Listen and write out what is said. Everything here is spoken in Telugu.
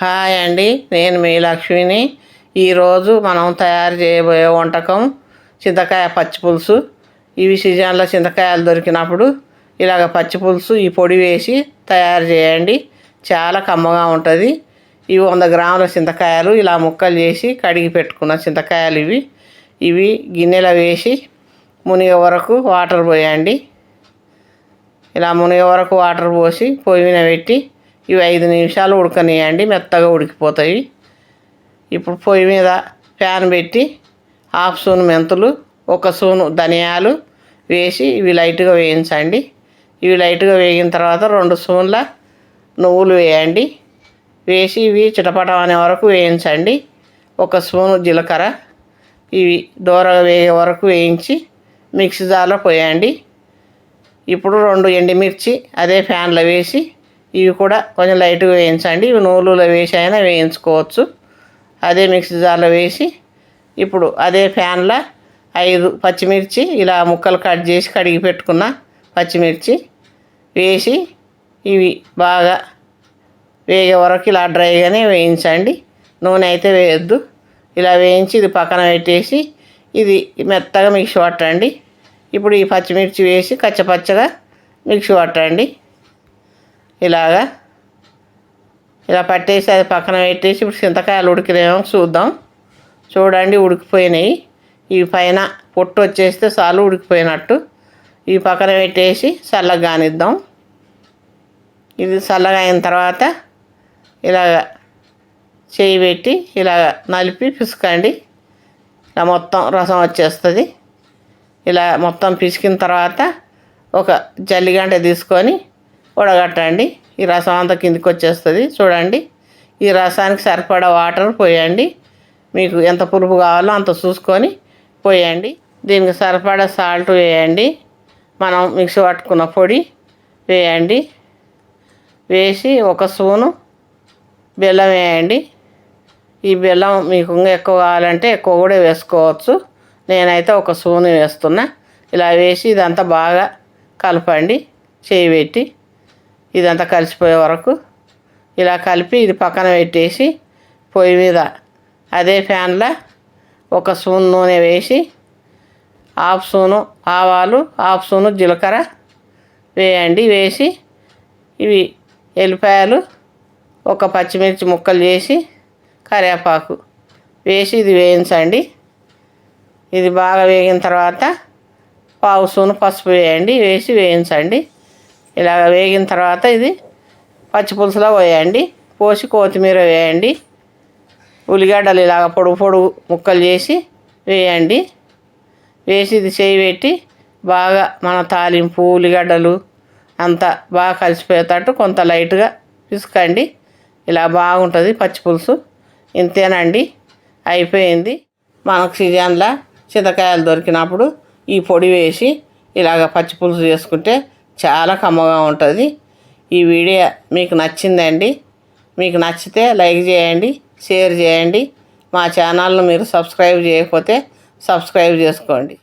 హాయ్ అండి నేను మీ లక్ష్మిని. ఈరోజు మనం తయారు చేయబోయే వంటకం చింతకాయ పచ్చి పులుసు. ఇవి సీజన్లో చింతకాయలు దొరికినప్పుడు ఇలాగ పచ్చి పులుసు ఈ పొడి వేసి తయారు చేయండి. చాలా కమ్మగా ఉంటుంది. ఇవి వంద గ్రాముల చింతకాయలు ఇలా ముక్కలు చేసి కడిగి పెట్టుకున్న చింతకాయలు ఇవి. ఇవి గిన్నెలో వేసి మునిగ వరకు వాటర్ పోయండి. ఇలా మునిగ వరకు వాటర్ పోసి పొయ్యి మీద పెట్టి ఇవి ఐదు నిమిషాలు ఉడకనియండి మెత్తగా ఉడికిపోతాయి. ఇప్పుడు పొయ్యి మీద ఫ్యాన్ పెట్టి హాఫ్ సూను మెంతులు ఒక సూను ధనియాలు వేసి ఇవి లైట్గా వేయించండి. ఇవి లైట్గా వేగిన తర్వాత రెండు స్పూన్ల నువ్వులు వేయండి. వేసి ఇవి చిటపటం అనే వరకు వేయించండి. ఒక స్పూను జీలకర్ర ఇవి దూరగా వేగే వరకు వేయించి మిక్సీ జార్లో పోయండి. ఇప్పుడు రెండు ఎండుమిర్చి అదే ఫ్యాన్లో వేసి ఇవి కూడా కొంచెం లైట్గా వేయించండి. ఇవి నూలులో వేసి అయినా వేయించుకోవచ్చు. అదే మిక్సీ జార్లో వేసి ఇప్పుడు అదే ఫ్యాన్లో ఐదు పచ్చిమిర్చి ఇలా ముక్కలు కట్ చేసి కడిగి పెట్టుకున్న పచ్చిమిర్చి వేసి ఇవి బాగా వేగే వరకు ఇలా డ్రైగానే వేయించండి. నూనె అయితే వేయద్దు. ఇలా వేయించి ఇది పక్కన పెట్టేసి ఇది మెత్తగా మిక్సీ పట్టండి. ఇప్పుడు ఈ పచ్చిమిర్చి వేసి కచ్చపచ్చగా మిక్సీ పట్టండి. ఇలాగా ఇలా పట్టేసి అది పక్కన పెట్టేసి ఇప్పుడు చింతకాయలు ఉడికినేమో చూద్దాం. చూడండి ఉడికిపోయినాయి. ఈ పైన పొట్టు వచ్చేస్తే చాలు ఉడికిపోయినట్టు. ఈ పక్కన పెట్టేసి చల్లగా కానిద్దాం ఇది చల్లగా అయిన తర్వాత ఇలాగ చేయి పెట్టి ఇలాగ నలిపి పిసుకండి. ఇలా మొత్తం రసం వచ్చేస్తుంది. ఇలా మొత్తం పిసికిన తర్వాత ఒక జల్లిగంట తీసుకొని ఉడగట్టండి. ఈ రసం అంతా కిందికి వచ్చేస్తుంది. చూడండి. ఈ రసానికి సరిపడా వాటర్ పోయండి. మీకు ఎంత పులుపు కావాలో అంత చూసుకొని పోయండి. దీనికి సరిపడా సాల్ట్ వేయండి. మనం మిక్సీ పట్టుకున్న పొడి వేయండి. వేసి ఒక స్పూను బెల్లం వేయండి. ఈ బెల్లం మీకు ఇంకా ఎక్కువ కావాలంటే ఎక్కువ కూడా వేసుకోవచ్చు. నేనైతే ఒక స్పూను వేస్తున్నా. ఇలా వేసి ఇదంతా బాగా కలపండి. చేయి పెట్టి. ఇదంతా కలిసిపోయే వరకు ఇలా కలిపి ఇది పక్కన పెట్టేసి పొయ్యి మీద అదే ఫ్యాన్లో ఒక స్పూన్ నూనె వేసి హాఫ్ స్పూను ఆవాలు హాఫ్ స్పూను జీలకర్ర వేయండి. వేసి ఇవి ఎల్లిపాయలు ఒక పచ్చిమిర్చి ముక్కలు చేసి కరివేపాకు వేసి ఇది వేయించండి. ఇది బాగా వేగిన తర్వాత పావు సూను పసుపు వేయండి. వేసి వేయించండి. ఇలా వేగిన తర్వాత ఇది పచ్చి పులుసులో పోయండి. పోసి కొత్తిమీర వేయండి. ఉల్లిగడ్డలు ఇలాగ పొడుగు పొడుగు ముక్కలు చేసి వేయండి. వేసి ఇది చేయి పెట్టి బాగా మన తాలింపు ఉల్లిగడ్డలు అంతా బాగా కలిసిపోయేటట్టు కొంత లైట్గా పిసుకండి. ఇలా బాగుంటుంది పచ్చి పులుసు. ఇంతేనండి. అయిపోయింది. మనకు సీజన్లో చింతకాయలు దొరికినప్పుడు ఈ పొడి వేసి ఇలాగ పచ్చి పులుసు చేసుకుంటే చాలా కమ్మగా ఉంటుంది. ఈ వీడియో మీకు నచ్చిందండి మీకు నచ్చితే లైక్ చేయండి షేర్ చేయండి. మా ఛానల్ను మీరు సబ్స్క్రైబ్ చేయకపోతే సబ్స్క్రైబ్ చేసుకోండి.